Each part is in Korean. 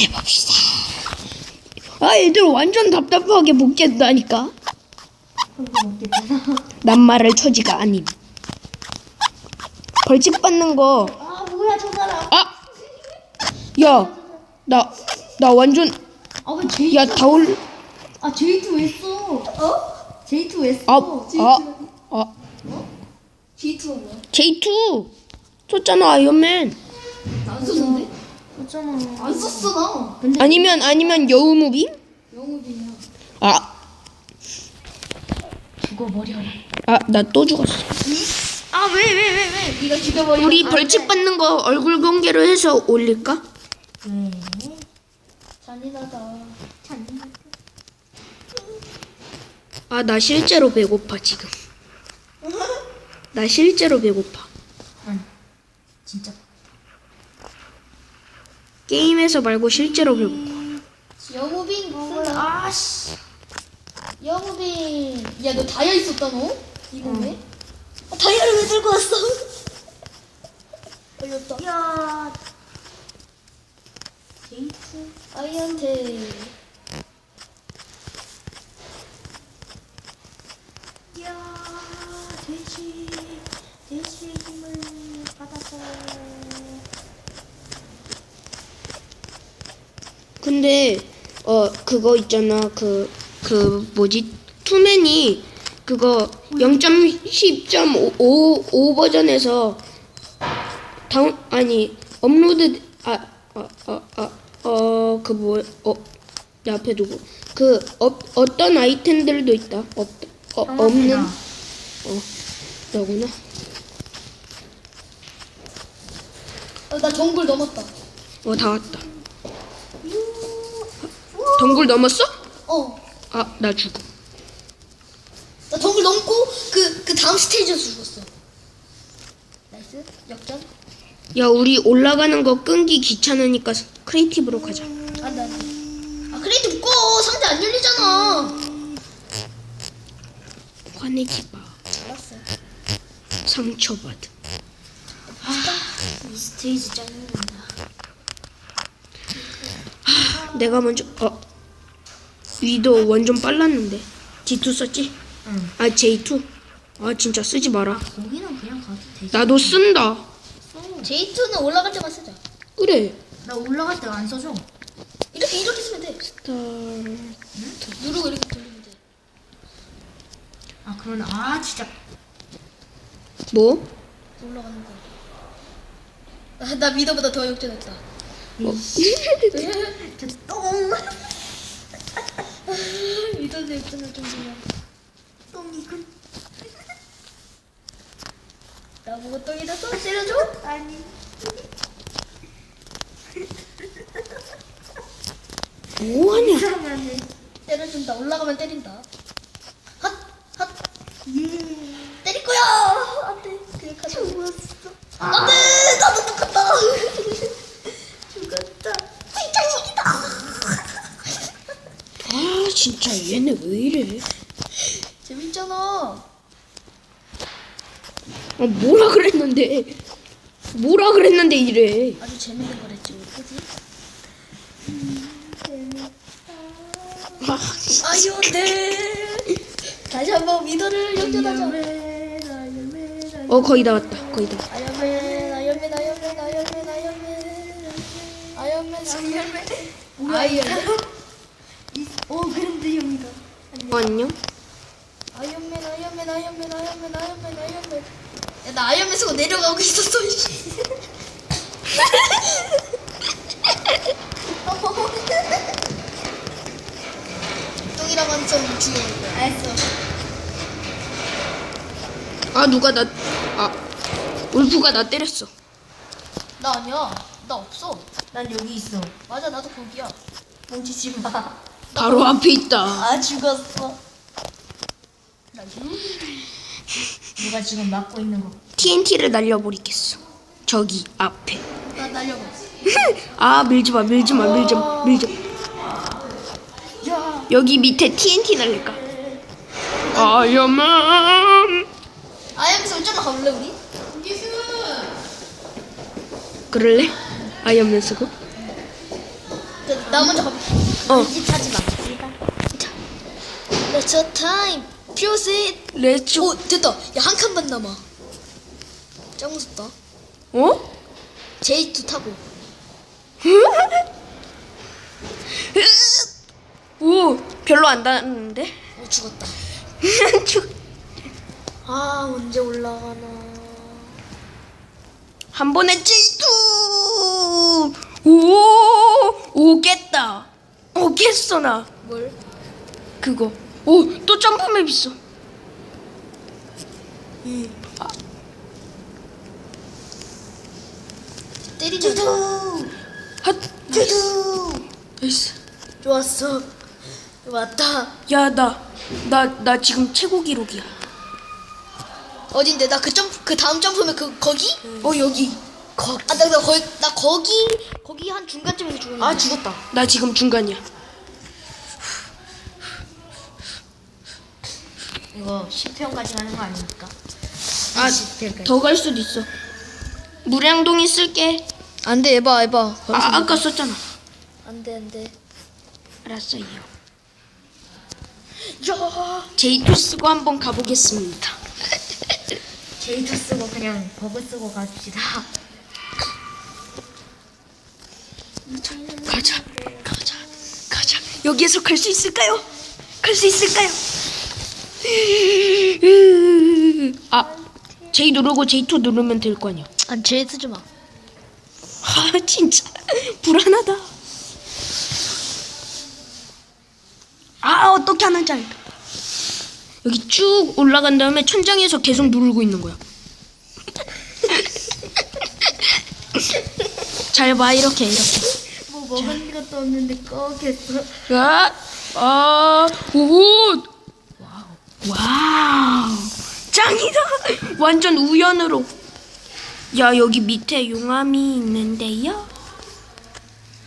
해봅시다. 아, 얘들 완전 답답하게. 그거 먹겠잖아. 낱말을 처지가 아님. 벌칙 받는 거. 아 뭐야 저 사람. 아! 야, 나, 나 완전, 아 왜 제이? 야, 다 올, 아 제이투 왜 써? 어? 제이투 왜 써? 아, 아, 아, 제이투가 뭐야? J2! 썼잖아, 아이언맨. 안 썼는데? 썼잖아. 안 썼어 나. 근데 아니면, 아니면 여우무빙? 영웅이야. 아, 죽어 버려라. 아, 나 또 죽었어. 아 왜 왜 왜 왜? 네가 죽여버려. 우리 벌칙 받는 거 얼굴 공개로 해서 올릴까? 네. 잔인하다. 잔인하다. 아, 나 실제로 배고파, 지금. 나 실제로 배고파. 응. 진짜. 게임에서 말고 실제로 배고파. 영우빈 먹어라. 아씨. 영우빈. 야 너 다이아 있었다 너? 이거 왜? 아, 다이아를 왜 들고 왔어? 걸렸다. 야. 제이트. 아이한테. 야 돼지 돼지의 힘을 받아서. 근데 어 그거 있잖아. 그 그 뭐지? 투맨이 그거 0.10.5 버전에서 다운 아니 업로드 아아아아어그 뭐어내 앞에 두고. 그 어, 어떤 아이템들도 있다. 없 어, 없는. 어 너구나. 어, 나 정글 넘었다. 어 다 왔다 동굴 넘었어? 어. 아 나 죽어 나 정글 넘고 그, 그 다음 스테이지에서 죽었어. 나이스. 역전. 야 우리 올라가는 거 끈기 귀찮으니까 크리에이티브로 가자 안 돼, 안 돼. 아, 크레이트 묶어. 상자 안 열리잖아. 화내지 마 알았어. 상처받음 이 스테이지 짜증난다. 내가 먼저 어 위도 완전 빨랐는데 G2 썼지? 응. 아 J2 아 진짜 쓰지 마라 거기는 그냥 가도 되지. 나도 쓴다 J2는 올라갈 때만 쓰자. 그래 나 올라갈 때 안 써줘. 이렇게, 이렇게 쓰면 돼. 스타 누르고 이렇게 돌리면 돼. 아 그러네 아 진짜 뭐? 올라가는 거. 아, 나 미더보다 더 역전했다. 어. 저똥 미더도 역전할 정도면. 똥이군 나보고 똥이라서 때려줘? 아니 뭐하냐 이상하네 때려준다. 올라가면 때린다. 핫! 핫! 예 때릴 거야! 안 돼. 그냥 가자. 죽었어 안 돼! 나도 똑같다 이 자식이다! 아 진짜 얘네 왜 이래 재밌잖아. 아 뭐라 그랬는데 뭐라 그랬는데 이래 아주 재밌는 거랬지, 그지? 아, 아유, 네. 다시 한번 미더를. 아이언맨 아이언맨 어 거의 다 왔다 거의 다 왔다. 아이언맨, 아이언맨, 아이언맨, 아이언맨, 아이언맨. 아이언맨, 아이언맨. 아이언맨. 오 그런데 형이다 어, 안녕 아이언맨, 아이언맨, 아이언맨, 아이언맨, 아이언맨, 아이언맨. 야, 나 아이언맨 쓰고 내려가고 있었어, 씨. 똥이랑 완전 죽여. 알았어 아 누가 나 아 울프가 나 때렸어 나 아니야. 나 없어. 난 여기 있어 맞아, 나도 거기야. 뭉치지 마 바로 앞에 있다 아 죽었어 누가 지금 막고 있는 거 TNT를 날려버리겠어 저기 앞에 나 날려봐. 아 밀지 마 밀지 마 밀지 마 밀지 마 야 여기 밑에 TNT 날릴까 아야만 아이언맨 얼짱 가볼래, 우리? 그럴래? 아이언맨 쓰고 나, 나 먼저 가. 어. 집 타지 마. Let's time. Proceed. 렛츠 오 됐다. 야 한 칸만 남아. 짱 무섭다. 어? J2 타고. 오 별로 안 닿았는데 어 죽었다. 아 언제 올라가나. 한 번에 찔투 오 오겠다 오겠어 나 뭘? 그거 오 또 점프맵 있어 때리자. 핫 쭈두. 나이스 좋았어. 왔다. 야 나 나 나 지금 최고 기록이야 어딘데? 나 그 점프 그 다음 점프면 그 거기? 어 여기 거기. 아 나 나 거기 나 거기 거기 한 중간쯤에서 죽었는데. 아 죽었다 나 지금 중간이야 이거 10회원까지 가는 거 아닙니까? 아 더 갈 수도 있어 무량동이 쓸게 안 돼 에바 에바. 아 아까 썼잖아 안 돼 안 돼. 알았어요 야. 제이투 쓰고 한번 가보겠습니다 제이도 쓰고 그냥 버그 쓰고 갑시다. 가자, 가자, 가자. 여기에서 갈 수 있을까요? 갈 수 있을까요? 아, J 누르고 J2 누르면 될 거 아니야. 안 J 쓰지 마. 아, 진짜 불안하다. 아, 어떻게 하는지 알다. 여기 쭉 올라간 다음에 천장에서 계속 누르고 있는 거야. 잘 봐, 이렇게, 이렇게. 뭐 먹은 것도 없는데 꺼겠어. 야, 아, 오, 와우, 짱이다. 완전 우연으로. 야, 여기 밑에 용암이 있는데요.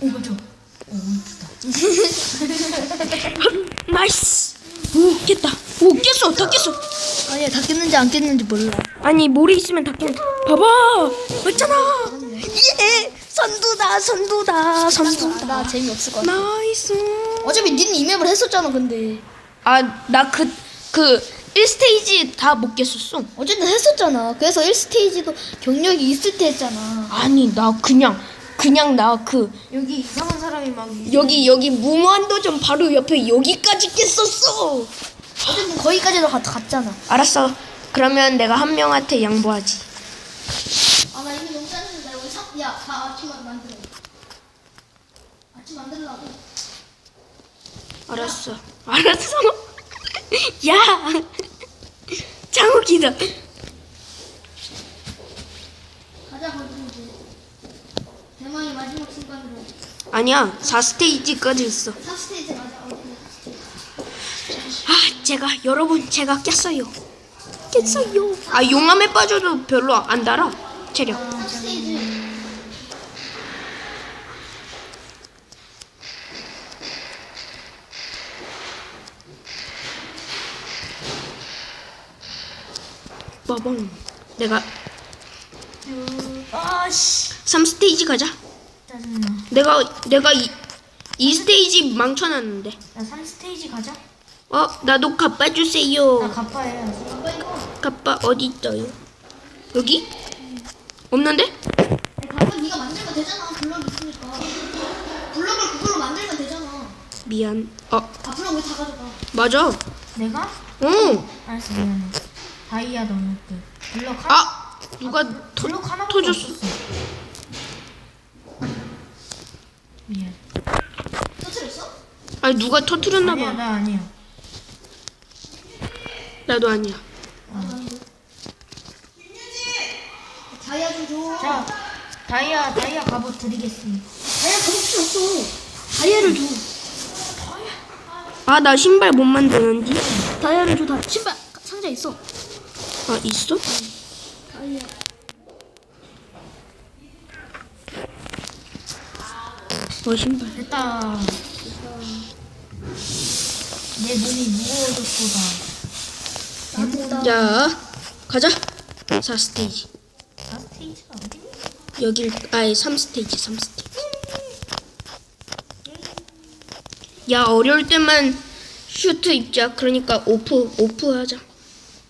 오 맞아. 오 이쁘다. 나이스. 오, 깼다. 오, 깼어, 다 깼어. 아니야 다 깼는지 안 깼는지 몰라. 아니, 모래 있으면 다 깼. 봐봐, 맞잖아. 예, 선두다, 선두다, 선두다. 나 재미없을 것 같아. 나이스. 어차피 니는 이 맵을 했었잖아 근데. 아, 나 그, 그, 1스테이지 다 못 깼었어. 어쨌든 했었잖아. 그래서 1스테이지도 경력이 있을 때 했잖아. 아니, 나 그냥, 그냥 나 그, 여기 이상한 사람이 막 여기 여기 무모한도전 바로 옆에 여기까지 깼었어. 어쨌든 거기까지도 갔, 갔잖아. 알았어. 그러면 내가 한 명한테 양보하지. 아 나 이미 너무 짜증나. 여기 사, 야, 다 아침 만들어. 아침 만들라고. 알았어. 알았어. 야, 장욱이다. 가자. 대망의 마지막 순간으로. 아니야, 4스테이지까지 있어. 4스테이지 가자. 어디? 아, 제가 여러분 제가 깼어요. 깼어요. 아, 용암에 빠져도 별로 안 달아. 체력. 4스테이지. 빠봉. 내가 아씨 3스테이지 가자. 짜증나. 내가 내가 이, 2스테이지 망쳐놨는데. 나 3스테이지 가자. 어, 나도 갚아주세요. 나 가파해. 아빠 이거. 가빠 어디 있어요? 여기? 없는데? 가끔 네가 만들면 되잖아. 블럭 있으니까. 블럭을 그걸로 만들면 되잖아. 미안. 어 아 블럭 왜 다 가져가? 맞아. 내가? 어. 알았어 미안해. 다이아 넣어놓을게. 블럭 하나. 아 누가 터, 블럭 하나 터졌어. 미안. 터트렸어? 아니 누가 터트렸나 아니야 봐. 나 아니야. 나도 아니야. 다이아 좀 줘. 자 다이아 다이아 갑옷 드리겠습니다. 다이아 가볼 필요 없어. 다이아를 줘. 아 나 신발 못 만드는지. 다이아를 줘. 다 신발 상자 있어. 아 있어? 다이아. 어 신발. 됐다. 내 몸이 무거워졌구나. 자 가자. 4 스테이지. 아 스테이지가 어디? 여길 아예 3 스테이지 3 스테이지. 야 어려울 때만 슈트 입자. 그러니까 오프 오프 하자.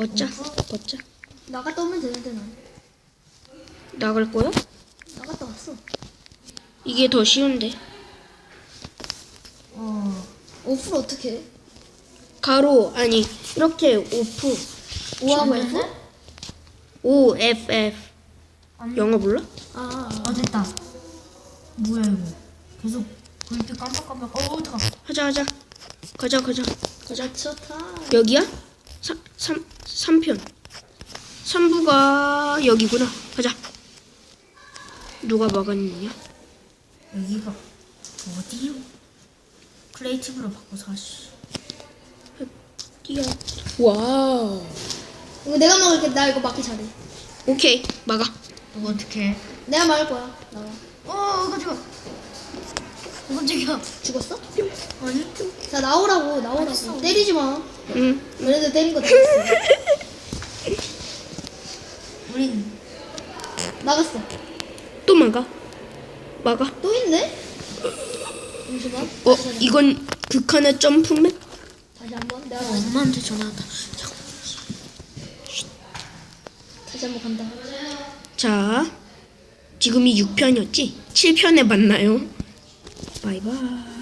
벗자. 벗자. 나갔다 오면 되는데 난. 나갈 거야? 나갔다 왔어. 이게 더 쉬운데. 어. 오프를 어떻게 해? 가로 아니 이렇게 오프. 오하고 F? O F F. 아니. 영어 몰라? 아, 아. 어 됐다. 뭐야 이거? 계속 불빛 깜빡깜빡. 어 잠깐. 하자 하자. 가자 가자. 가자 좋다. 여기야? 3, 삼삼편 3부가 여기구나. 가자. 누가 막았느냐? 여기가 어디요? 크리에이티브로 바꿔서 하시. 뛰어. 와우. 이거 내가 막을게. 나 이거 막기 잘해. 오케이. 막아. 너 어떻게? 내가 막을 거야. 나와. 어 깜짝이야. 어, 깜짝이야. 죽었어? 아니? 자 나오라고 나오라고. 때리지 마. 응. 얘네들 때린 거 나갔어. 우린 나갔어. 또 막아. 막아. 또 있네? 잠시만. 어, 다시, 하자. 이건 극한의 점프맨? 다시 한번. 내가 어, 다시, 엄마한테 전화한다. 다시 한번 간다. 자, 지금이 6편이었지? 7편에 만나요. 바이바이.